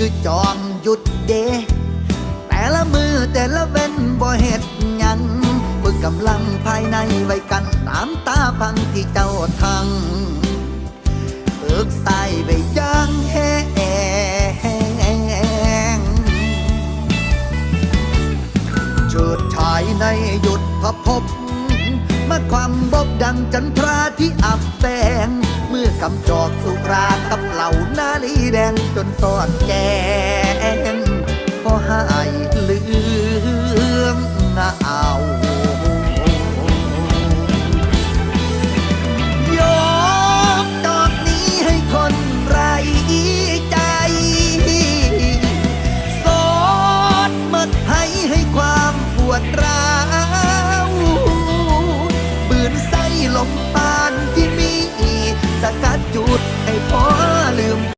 คือจอมหยุดเด แต่ละมือแต่ละเว้นบ่เฮ็ดยังฝึกกำลังภายในไว้กันตามตาพังที่เจ้าทังฝึกใส่ไว้อยังแห้งเฉิดฉายในหยุดพระพบมาความบบดังจันทราที่ กัจอกสุรากับเหล่านาลีแดงจนสอดแกงก็หายเลืองเอายกจอกนี้ให้คนไรใจ สอดมดให้ให้ความปวดร้า กัดจุดให้พอลืม